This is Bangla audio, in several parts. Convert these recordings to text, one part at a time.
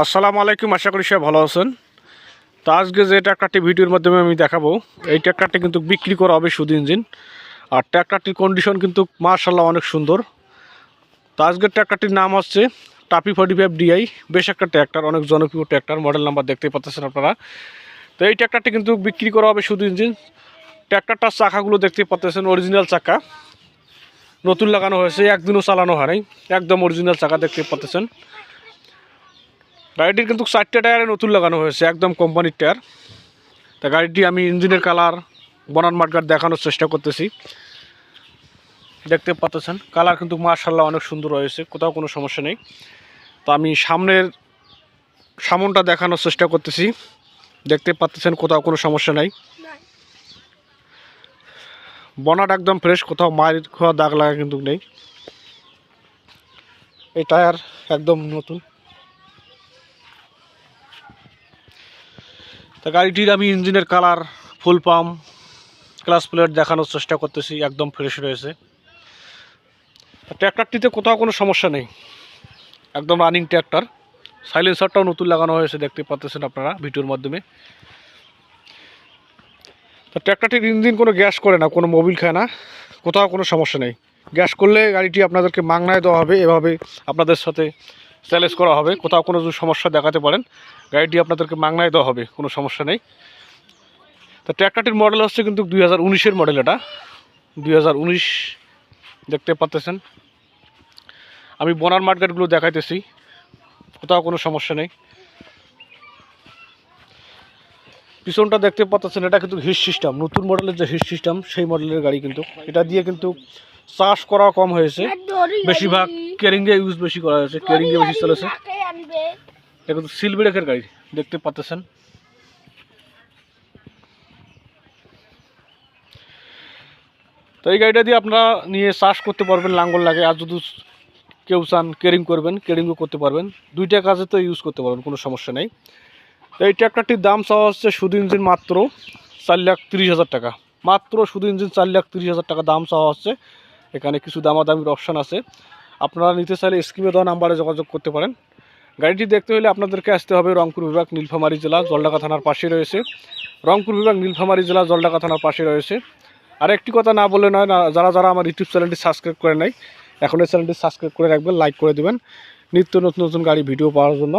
আসসালামু আলাইকুম, আশা করি সবাই ভালো আছেন। তো আজকে যে ট্র্যাক্টরটি ভিডিওর মাধ্যমে আমি দেখাবো, এই ট্র্যাক্টরটি কিন্তু বিক্রি করা হবে শুধু ইঞ্জিন। আর ট্র্যাক্টরটির কন্ডিশন কিন্তু মার্শাল্লাহ অনেক সুন্দর। তো আজকের ট্র্যাক্টরটির নাম হচ্ছে টাপি ফর্টি ফাইভ ডিআই, বেশ একটা ট্র্যাক্টর অনেক জনপ্রিয় ট্র্যাক্টর মডেল নাম্বার দেখতে পাচ্ছেন আপনারা। তো এই ট্র্যাক্টরটি কিন্তু বিক্রি করা হবে শুধু ইঞ্জিন। ট্র্যাক্টরটার চাকাগুলো দেখতে পাচ্ছেন অরিজিনাল চাকা। নতুন লাগানো হয়েছে, একদিনও চালানো হয় নাই, একদম অরিজিনাল চাকা দেখতে পাচ্ছেন। গাড়িটির কিন্তু চারটে টায়ারে নতুন লাগানো হয়েছে, একদম কোম্পানির টায়ার। তা গাড়িটি আমি ইঞ্জিনের কালার, বনান মার্কার দেখানোর চেষ্টা করতেছি। দেখতে পাচ্ছেন, কালার কিন্তু মার্শাল্লাহ অনেক সুন্দর হয়েছে, কোথাও কোনো সমস্যা নেই। তো আমি সামনের সামনটা দেখানোর চেষ্টা করতেছি, দেখতে পাচ্ছেন কোথাও কোনো সমস্যা নাই। বনাট একদম ফ্রেশ, কোথাও মায়ের খোয়া দাগ লাগা কিন্তু নেই। এই টায়ার একদম নতুন। তা গাড়িটির আমি ইঞ্জিনের কালার ফুল পাম্প ক্লাস প্লেট দেখানোর চেষ্টা করতেছি, একদম ফ্রেশ রয়েছে। ট্র্যাক্টরটিতে কোথাও কোনো সমস্যা নেই। একদম রানিং ট্র্যাক্টর সাইলেন্সারটাও নতুন লাগানো হয়েছে, দেখতে পাচ্ছেন আপনারা ভিডিওর মাধ্যমে। তো ট্র্যাক্টরটির ইঞ্জিন কোনো গ্যাস করে না, কোনো মোবিল খায় না, কোথাও কোনো সমস্যা নেই। গ্যাস করলে গাড়িটি আপনাদেরকে মাংনায় দেওয়া হবে, এভাবে আপনাদের সাথে চ্যালেঞ্জ করা হবে। কোথাও কোনো সমস্যা দেখাতে পারেন, গাড়িটি আপনাদেরকে মাংনায় দেওয়া হবে, কোনো সমস্যা নেই। তো ট্র্যাক্টরটির মডেল হচ্ছে কিন্তু দুই হাজার উনিশের মডেল এটা। দুই হাজার উনিশ দেখতে পাচ্তেছেন আমি বনার মার্কেটগুলো দেখাইতেছি, কোথাও কোনো সমস্যা নেই। পিছনটা দেখতে পাচ্ছেন, এটা কিন্তু হিট সিস্টেম নতুন মডেলের যে হিট সিস্টেম সেই মডেলের গাড়ি কিন্তু। এটা দিয়ে কিন্তু চাষ করা কম হয়েছে। বেশিরভাগ কেরিংয়ে ইউজ বেশি করা হয়েছে কেরিংয়ে বেশি চলেছে। এটা কিন্তু সিল গাড়ি দেখতে পাচ্ছেন। তো এই গাড়িটা দিয়ে আপনারা নিয়ে চাষ করতে পারবেন লাঙ্গল লাগে। আর যদি কেউ চান কেরিং করবেন কেরিংও করতে পারবেন। দুইটা কাজে তো ইউজ করতে পারবেন কোনো সমস্যা নেই। তো এই ট্র্যাক্টরটির দাম চাওয়া হচ্ছে শুধু ইঞ্জিন মাত্র চার লাখ তিরিশ হাজার টাকা। মাত্র শুধু ইঞ্জিন চার লাখ তিরিশ হাজার টাকা দাম চাওয়া হচ্ছে। এখানে কিছু দামাদামির অপশান আছে। আপনারা নিতে চাইলে স্কিমে দেওয়া নাম্বারে যোগাযোগ করতে পারেন। গাড়িটি দেখতে হলে আপনাদেরকে আসতে হবে রংপুর বিভাগ, নীলফামারী জেলা, জলঢাকা থানার পাশে রয়েছে। রংপুর বিভাগ, নীলফামারী জেলা, জলঢাকা থানার পাশে রয়েছে। আর একটি কথা না বলে নয়, না, যারা যারা আমার ইউটিউব চ্যানেলটি সাবস্ক্রাইব করে নেয় এখন এই চ্যানেলটি সাবস্ক্রাইব করে রাখবেন, লাইক করে দেবেন। নিত্য নতুন নতুন গাড়ি, ভিডিও পাওয়ার জন্য।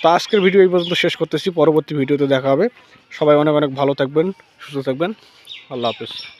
তো আজকের ভিডিও এই পর্যন্ত শেষ করতেছি, পরবর্তী ভিডিওতে দেখা হবে। সবাই অনেক অনেক ভালো থাকবেন, সুস্থ থাকবেন। আল্লাহ হাফেজ।